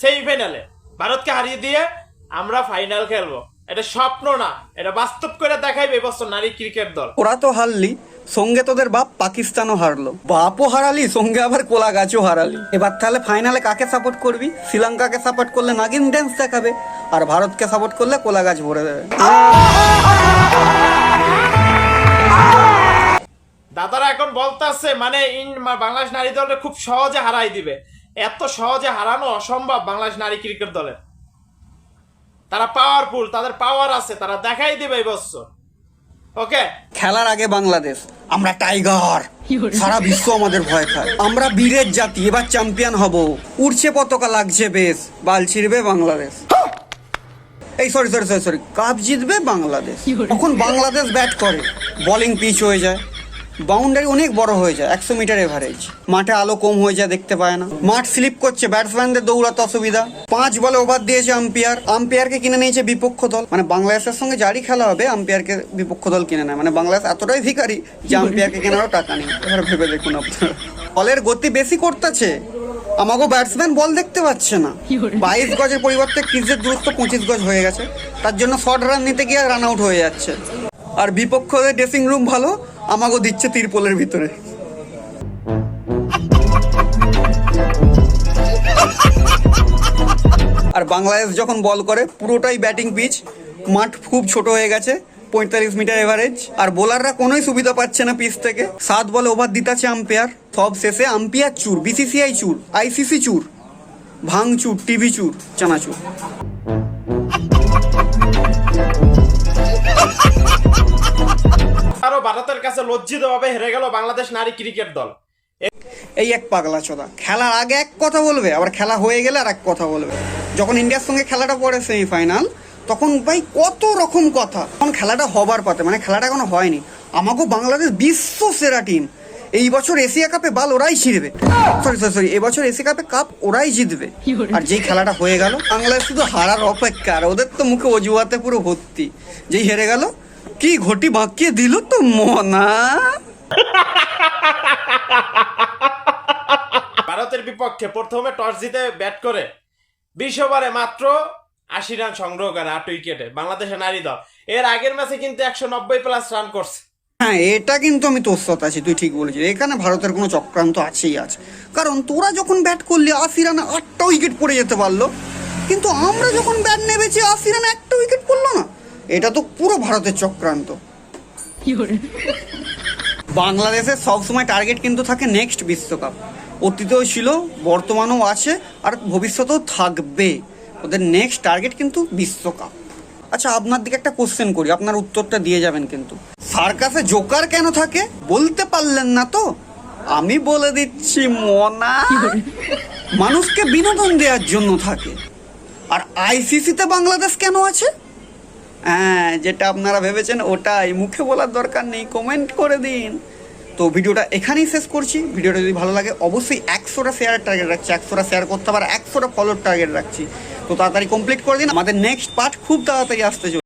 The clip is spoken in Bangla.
সেমিফাইনালে ভারতকে হারিয়ে দিয়ে আমরা ফাইনাল খেলব। এটা স্বপ্ন না এটা বাস্তব করে দেখাইবে এবছর নারী ক্রিকেট দল। ওরা তো হারলি সঙ্গে তোদের বাপ পাকিস্তানও হারলো। বাপও হারালি সঙ্গে আবার কোলা গাছও হারালি। এবার তাহলে ফাইনালে কাকে সাপোর্ট করবি? শ্রীলঙ্কাকে সাপোর্ট করলে নাগিন ড্যান্স দেখাবে আর ভারতকে সাপোর্ট করলে কোলা গাছ ভরে দেবে। দাদারা এখন বলতাছে মানে ইন বাংলাদেশ নারী দলকে খুব সহজে হারাই দিবে। এত সহজে হারানো অসম্ভব বাংলাদেশ নারী ক্রিকেট দলের তারা পাওয়ারফুল তাদের পাওয়ার আছে তারা দেখাই দেবে এই বছর। ওকে খেলার আগে বাংলাদেশ আমরা টাইগার সারা বিশ্ব আমাদের ভয় খায়। আমরা বীরের জাতি এবার চ্যাম্পিয়ন হব। উড়ছে পতাকা লাগছে বেশ। বাল ছিড়বে বাংলাদেশ। এই sorry sorry sorry sorry cup জিতবে বাংলাদেশ। তখন বাংলাদেশ ব্যাট করে। বোলিং পিচ হয়ে যায়। বাউন্ডারি অনেক বড় হয়ে যায় একশো মিটার এভারেজ মাঠে আলো কম হয়ে যায় দেখতে পায় না। মাঠ স্লিপ করছে ব্যাটসম্যানদের দৌড়াতে অসুবিধা। পাঁচ বলে ওভার দিয়েছে আম্পায়ার আম্পায়ারকে কিনে নিয়েছে বিপক্ষ দল। মানে বাংলাদেশের সঙ্গে যারই খেলা হবে আম্পায়ারকে বিপক্ষ দল কিনে নেয়। মানে বাংলাদেশ এতটাই ভিখারি যে আম্পায়ারকে কেনারও টাকা নেই। এবার ভেবে দেখুন আপনারা। বলের গতি বেশি করতেছে। আমাকেও ব্যাটসম্যান বল দেখতে পাচ্ছে না। বাইশ গজের পরিবর্তে ক্রিজের দূরত্ব পঁচিশ গজ হয়ে গেছে। তার জন্য শর্ট রান নিতে গিয়ে রান আউট হয়ে যাচ্ছে। আর বিপক্ষদের ড্রেসিং রুম ভালো আমাকেও দিচ্ছে তিরপলের ভিতরে। আর বাংলাদেশ যখন বল করে, পুরোটাই ব্যাটিং পিচ মাঠ খুব ছোট হয়ে গেছে, পঁয়তাল্লিশ মিটার এভারেজ আর বোলাররা কোনোই সুবিধা পাচ্ছে না পিচ থেকে। সাত বলে ওভার দিতেছে আম্পায়ার সব শেষে আম্পায়ার চুর বিসিসিআই চুর আইসিসি চুর, ভাঙচুর টিভি চুর, চানাচুর। ভারতের লজ্জিত ভাবে হেরে গেল বাংলাদেশ নারী ক্রিকেট দল। এই এক পাগলা চোদা। খেলার আগে এক কথা বলবে, আবার খেলা হয়ে গেলে আর এক কথা বলবে। যখন ইন্ডিয়ার সঙ্গে খেলাটা পড়ে সেমিফাইনাল তখন ভাই কত রকম কথা। তখন খেলাটা হবার পথে মানে খেলাটা এখনও হয়নি। আমাকেও বাংলাদেশ বিশ্ব সেরা টিম এই বছর এশিয়া কাপে বাল ওরাই ছিঁড়বে সরি সরি সরি এবছর এশিয়া কাপে কাপ ওরাই জিতবে। আর যেই খেলাটা হয়ে গেল, বাংলাদেশ শুধু হারার অপেক্ষা, আর ওদের তো মুখে অজুহাতে পুরো ভর্তি। যেই হেরে গেল কি ঘটি বাঁকিয়ে দিল তো মনা ভারতের বিপক্ষে প্রথমে টস জিতে ব্যাট করে বিশ ওভারে মাত্র আশি রান সংগ্রহ করে আট উইকেটে বাংলাদেশের নারী দল। এর আগের ম্যাচে কিন্তু একশো নব্বই প্লাস রান করছে। হ্যাঁ এটা কিন্তু আমি তোর সাথে আছি তুই ঠিক বলেছিস। এখানে ভারতের কোনো চক্রান্ত আছেই আছে। কারণ তোরা যখন ব্যাট করলি আশি রানে আটটা উইকেট পড়ে যেতে পারল। কিন্তু আমরা যখন ব্যাট নেমেছি আশি রানে না এটা তো পুরো ভারতের চক্রান্ত। বাংলাদেশের সবসময় টার্গেট কিন্তু থাকে নেক্সট বিশ্বকাপ। অতীতেও ছিল বর্তমানেও আছে আর ভবিষ্যতেও থাকবে। ওদের নেক্সট টার্গেট কিন্তু বিশ্বকাপ। আচ্ছা আপনার দিকে একটা কোশ্চেন করি আপনার উত্তরটা দিয়ে যাবেন কিন্তু। সার্কাসে জোকার কেন থাকে? বলতে পারলেন না তো। আমি বলে দিচ্ছি মনা। মানুষকে বিনোদন দেওয়ার জন্য থাকে। আর আইসিসিতে বাংলাদেশ কেন আছে? হ্যাঁ যেটা আপনারা ভেবেছেন ওটাই। মুখে বলার দরকার নেই কমেন্ট করে দিন। তো ভিডিওটা এখানেই শেষ করছি। ভিডিওটা যদি ভালো লাগে, অবশ্যই একশোটা শেয়ারের টার্গেট রাখছি। একশোটা শেয়ার করতে পারে একশোটা ফলোর টার্গেট রাখছি। তো তাড়াতাড়ি কমপ্লিট করে দিন। আমাদের নেক্সট পার্ট খুব তাড়াতাড়ি আসতে